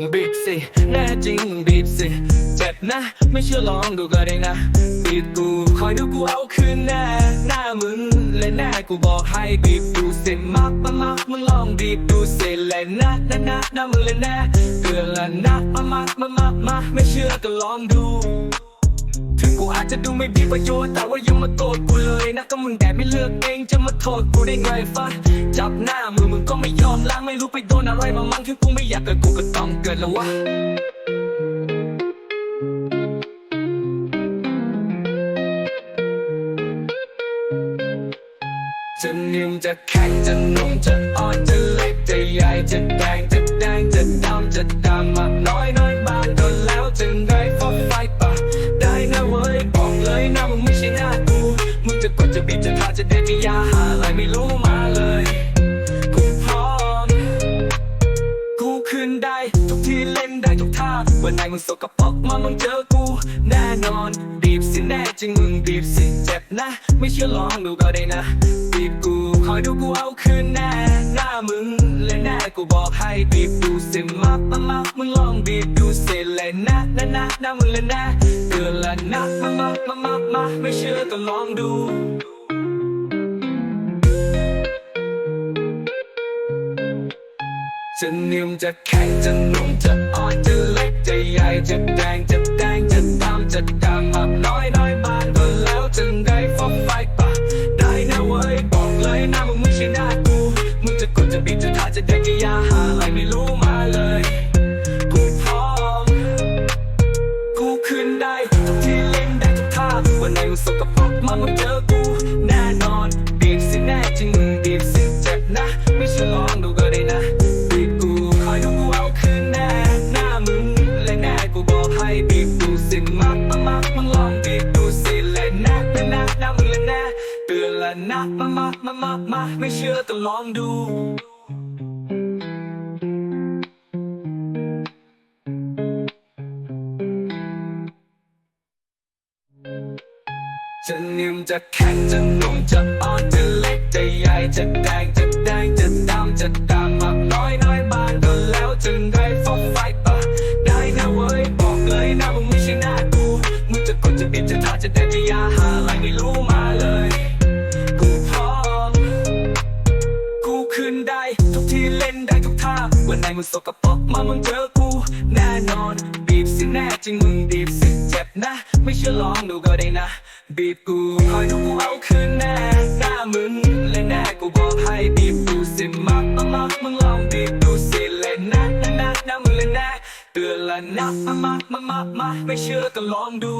สิแน่จริงบีบสิเจ็บนะ ไม่เชื่อลองดูก็ได้นะบีบกูคอยดูกูเอาคืนแน่หน้ามึงและแน่กูบอกให้บีบดูสิมักมามักมึงลองบีบดูสิและนะนะนะนะมึงเลยแน่เกลือนละนะมามักมามักมาไม่เชื่อก็ลองดู กูอาจจะดูไม่มีประโยชน์แต่ว่ายังมาโกรธกูเลยนะก็มึงแต่ไม่เลือกเองจะมาโทษกูได้ไงฟ้าจับหน้ามือมึงก็ไม่ยอมล้างไม่รู้ไปโดนอะไรมามั้งถึงกูไม่อยากเกิดกูก็ต้องเกิดแล้ววะจะนิ่มจะแข็งจะนุ่มจะอ่อนจะเล็กจะใหญ่จะ ทาจะเด็ดมียาหาอะไรไม่รู้มาเลย กูพร้อม กูคืนได้ทุกที่เล่นได้ทุกท่า วันไหนมึงสกปรกมามึงเจอกู แน่นอนบีบสิแน่จริงมึงบีบสิเจ็บนะ ไม่เชื่อลองดูก็ได้นะบีบกูคอยดูกูเอาคืนแน่หน้ามึงและแน่กูบอกให้บีบดูสิมามามามึงลองบีบดูสิเลยนะนะนะนะมึงเลยนะเตือนละนะมามามามาไม่เชื่อก็ลองดู จะนิ่มจะแข็งจะนุ่มจะอ่อนจะเล็กจะใหญ่จะแดงจะแดงจะดำจะดำมากน้อยน้อยบางก็แล้วจึงได้ฟอกไฟปะได้นะเว้ยบอกเลยนะมึงไม่ใช่หน้ากูมึงจะกดจะบีบจะทาจะเด็กจะยาหาอะไรไม่รู้มาเลยกูพร้อมกูคืนได้ทุกที่เล่นได้ทุกท่าวันไหนมึงสกปรกมามึงเจอ นะมามามามามาไม่เชื่อก็ลองดู จะนิ่มจะแข็งจะนุ่มจะอ่อนจะเล็กจะใหญ่จะแดงจะแดงจะดำจะดำ วันไหนมึงสกปรกมามึงเจอกูแน่นอน บีบสิแน่จริงมึงบีบสิเจ็บนะ ไม่เชื่อลองดูก็ได้นะ บีบกูคอยดูกูเอาคืนแน่หน้ามึงและแน่กูบอกให้บีบดูสิมักมามักมึงลองบีบดูสิเลยนะนะนะนะมึงเลยนะเตือนละนะมามักมามาไม่เชื่อก็ลองดู